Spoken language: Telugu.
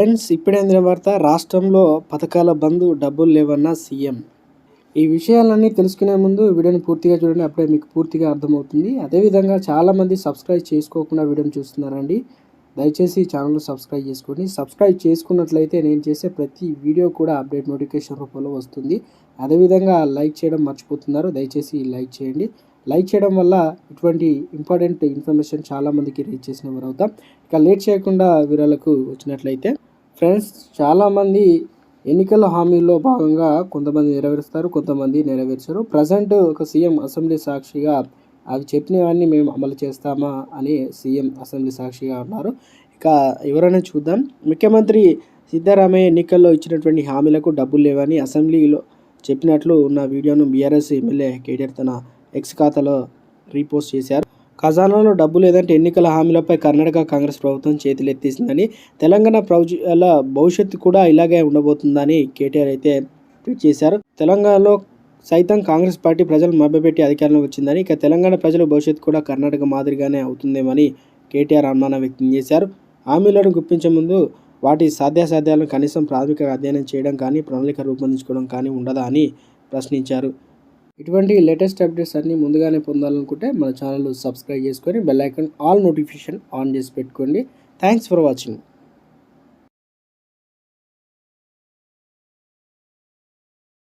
ఫ్రెండ్స్ ఇప్పుడే వార్త రాష్ట్రంలో పథకాల బంధు డబ్బులు లేవన్న సీఎం. ఈ విషయాలన్నీ తెలుసుకునే ముందు వీడియోని పూర్తిగా చూడండి అప్పుడే మీకు పూర్తిగా అర్థమవుతుంది. అదేవిధంగా చాలామంది సబ్స్క్రైబ్ చేసుకోకుండా వీడియోని చూస్తున్నారండి. దయచేసి ఛానల్ సబ్స్క్రైబ్ చేసుకోండి సబ్స్క్రైబ్ చేసుకున్నట్లయితే నేను చేసే ప్రతి వీడియో కూడా అప్డేట్ నోటిఫికేషన్ రూపంలో వస్తుంది. అదేవిధంగా లైక్ చేయడం మర్చిపోతున్నారు దయచేసి లైక్ చేయండి. లైక్ చేయడం వల్ల ఇటువంటి ఇంపార్టెంట్ ఇన్ఫర్మేషన్ చాలామందికి రీచ్ చేసిన వారు అవుతాం ఇక లేట్ చేయకుండా వీరాలకు వచ్చినట్లయితే ఫ్రెండ్స్ చాలామంది ఎన్నికల హామీల్లో భాగంగా కొంతమంది నెరవేరుస్తారు కొంతమంది నెరవేర్చరు. ప్రజెంట్ ఒక సీఎం అసెంబ్లీ సాక్షిగా అవి చెప్పినవన్నీ మేము అమలు చేస్తామా అని సీఎం అసెంబ్లీ సాక్షిగా ఉన్నారు. ఇక ఎవరైనా చూద్దాం. ముఖ్యమంత్రి సిద్ధరామయ్య ఎన్నికల్లో ఇచ్చినటువంటి హామీలకు డబ్బులు లేవని అసెంబ్లీలో చెప్పినట్లు ఉన్న వీడియోను బీఆర్ఎస్ ఎమ్మెల్యే కేటీఆర్ తన ఎక్స్ ఖాతాలో రీపోస్ట్ చేశారు. ఖజానాలో డబ్బు లేదంటే ఎన్నికల హామీలపై కర్ణాటక కాంగ్రెస్ ప్రభుత్వం చేతులెత్తేసిందని తెలంగాణ ప్రజల భవిష్యత్తు కూడా ఇలాగే ఉండబోతుందని కేటీఆర్ అయితే ట్వీట్ చేశారు. తెలంగాణలో సైతం కాంగ్రెస్ పార్టీ ప్రజలు మభ్యపెట్టి అధికారంలో వచ్చిందని ఇక తెలంగాణ ప్రజల భవిష్యత్తు కూడా కర్ణాటక మాదిరిగానే అవుతుందేమని కేటీఆర్ అనుమానం వ్యక్తం చేశారు. హామీలను గుప్పించే ముందు వాటి సాధ్యాసాధ్యాలను కనీసం ప్రాథమిక అధ్యయనం చేయడం కానీ ప్రణాళిక రూపొందించుకోవడం కానీ ఉండదా అని ప్రశ్నించారు. ఇటువంటి లేటెస్ట్ అప్డేట్స్ అన్నీ ముందుగానే పొందాలనుకుంటే మన ఛానల్ సబ్స్క్రైబ్ చేసుకొని bell icon all notification on చేసి పెట్టుకోండి. Thanks for watching.